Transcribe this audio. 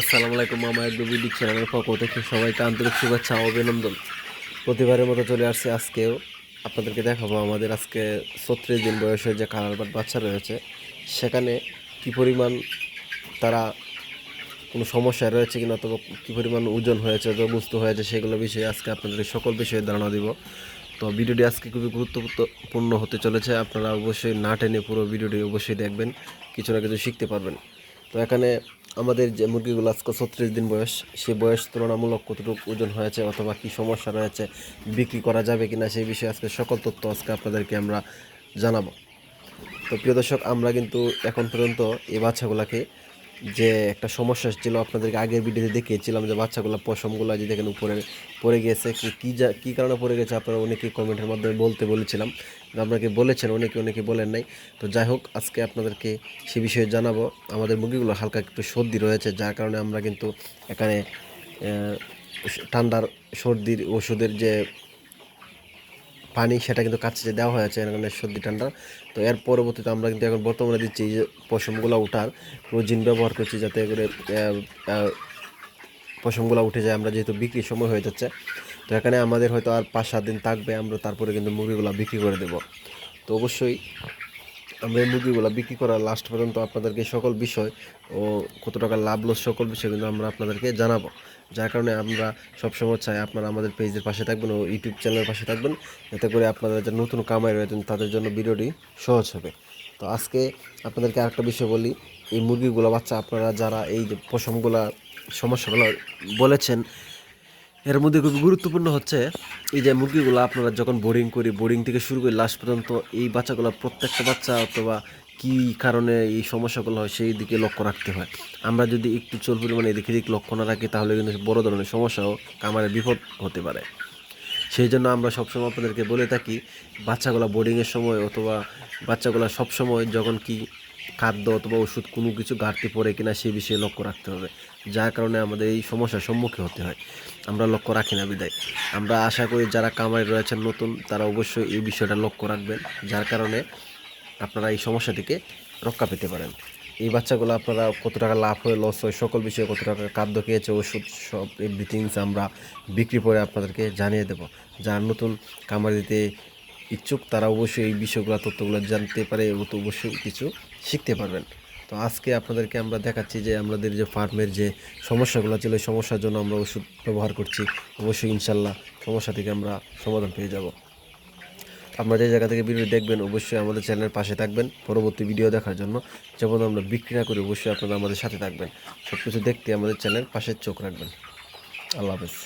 আসসালামু আলাইকুম, মামা একদম বিডিক চ্যানেলের পক্ষ থেকে সবাইকে আন্তরিক শুভেচ্ছা অভিনন্দন। প্রতিবারের মতো চলে আসছে আজকেও। আপনাদেরকে দেখাবো আমাদের আজকে ছত্রিশ দিন বয়সের যে কালার বাট বাচ্চা রয়েছে, সেখানে কি পরিমাণ তারা কোনো সমস্যায় রয়েছে কিনা অথবা কী পরিমাণ ওজন হয়েছে রোগগ্রস্ত হয়েছে সেগুলো বিষয়ে আজকে আপনাদের সকল বিষয়ে ধারণা দিব। তো ভিডিওটি আজকে খুবই গুরুত্বপূর্ণ হতে চলেছে, আপনারা অবশ্যই না টেনে পুরো ভিডিওটি অবশ্যই দেখবেন, কিছু না কিছু শিখতে পারবেন। তো এখানে আমাদের যে মুরগিগুলো আজকে ছত্রিশ দিন বয়স, সেই বয়স তুলনামূলক কতটুকু ওজন হয়েছে অথবা কি সমস্যা রয়েছে, বিক্রি করা যাবে কিনা সেই বিষয়ে আজকে সকল তথ্য আজকে আপনাদেরকে আমরা জানাব। তো প্রিয় দর্শক, আমরা কিন্তু এখন পর্যন্ত এই বাচ্চাগুলোকে যে একটা সমস্যা ছিল, আপনাদেরকে আগের ভিডিওতে দেখিয়েছিলাম যে বাচ্চাগুলো পশমগুলো যে দেখেন উপরে পড়ে গিয়েছে কি কী যা, কী কারণে পড়ে গেছে আপনারা অনেকেই কমেন্টের মাধ্যমে বলতে বলেছিলাম। আপনাকে বলেছেন, অনেকে অনেকে বলেন নাই। তো যাই হোক, আজকে আপনাদেরকে সে বিষয়ে জানাব। আমাদের মুরগিগুলো হালকা একটু সর্দি রয়েছে, যার কারণে আমরা কিন্তু এখানে ঠান্ডার সর্দির ওষুধের যে পানি, সেটা কিন্তু কাছে দেওয়া হয়েছে এখানে সর্দি ঠান্ডা। তো এর পরবর্তীতে আমরা কিন্তু এখন বর্তমানে দিচ্ছি যে পশমগুলো ওঠার প্রোজিন ব্যবহার করছি যাতে করে পশমগুলো উঠে যায়। আমরা যেহেতু বিক্রির সময় হয়ে যাচ্ছে তো এখানে আমাদের হয়তো আর পাঁচ সাত দিন থাকবে, আমরা তারপরে কিন্তু মুরগিগুলো বিক্রি করে দেব। তো অবশ্যই আমরা এই মুরগিগুলো বিক্রি করার লাস্ট পর্যন্ত আপনাদেরকে সকল বিষয় ও কত টাকা লাভ লস সকল বিষয় কিন্তু আমরা আপনাদেরকে জানাব। যার কারণে আমরা সবসময় চাই আপনারা আমাদের পেজের পাশে থাকবেন ও ইউটিউব চ্যানেলের পাশে থাকবেন, যাতে করে আপনারা যারা নতুন কামাই রয়েছেন তাদের জন্য ভিডিওটি সহজ হবে। তো আজকে আপনাদেরকে আরেকটা বিষয় বলি, এই মুরগিগুলো বাচ্চা আপনারা যারা এই যে পশমগুলা সমস্যাগুলো বলেছেন এর মধ্যে খুবই গুরুত্বপূর্ণ হচ্ছে এই যে মুরগিগুলো আপনারা যখন বোরিং করি বোরিং থেকে শুরু করে লাস্ট পর্যন্ত এই বাচ্চাগুলো প্রত্যেকটা বাচ্চা অথবা কী কারণে এই সমস্যাগুলো হয় সেই দিকে লক্ষ্য রাখতে হয়। আমরা যদি একটু চল পরিমাণে এদিকে দিক লক্ষ্য না রাখি, তাহলে কিন্তু বড় ধরনের সমস্যাও, কামারে বিপদ হতে পারে। সেই জন্য আমরা সবসময় আপনাদেরকে বলে থাকি, বাচ্চাগুলো বোর্ডিংয়ের সময় অথবা বাচ্চাগুলো সবসময় যখন কি খাদ্য অথবা ওষুধ কোনো কিছু ঘাটতি পড়ে কিনা সে বিষয়ে লক্ষ্য রাখতে হবে, যার কারণে আমাদের এই সমস্যার সম্মুখীন হতে হয়। আমরা লক্ষ্য রাখি না বিদায়। আমরা আশা করি যারা কামাই রয়েছেন, নতুন, তারা অবশ্যই এই বিষয়টা লক্ষ্য রাখবেন, যার কারণে আপনারা এই সমস্যা থেকে রক্ষা পেতে পারেন। এই বাচ্চাগুলো আপনারা কত টাকা লাভ হয় লস হয়, সকল বিষয়ে কত টাকা খাদ্য খেয়েছে, ওষুধ, সব এভরিথিংস আমরা বিক্রি করে আপনাদেরকে জানিয়ে দেব। যারা নতুন কামার দিতে ইচ্ছুক, তারা অবশ্যই এই বিষয়গুলো, তথ্যগুলো জানতে পারে ও তো অবশ্যই কিছু শিখতে পারবেন। তো আজকে আপনাদেরকে আমরা দেখাচ্ছি যে আমাদের যে ফার্মের যে সমস্যাগুলো ছিল, এই সমস্যার জন্য আমরা ওষুধ ব্যবহার করছি। অবশ্যই ইনশাল্লাহ সমস্যা থেকে আমরা সমাধান পেয়ে যাব। আপনারা যে জায়গা থেকে ভিডিও দেখবেন, অবশ্যই আমাদের চ্যানেলের পাশে থাকবেন। পরবর্তী ভিডিও দেখার জন্য যেমন আমরা বিক্রি না করি, অবশ্যই আপনারা আমাদের সাথে থাকবেন। সব কিছু দেখতে আমাদের চ্যানেলের পাশে চোখ রাখবেন। আল্লাহ হাফেজ।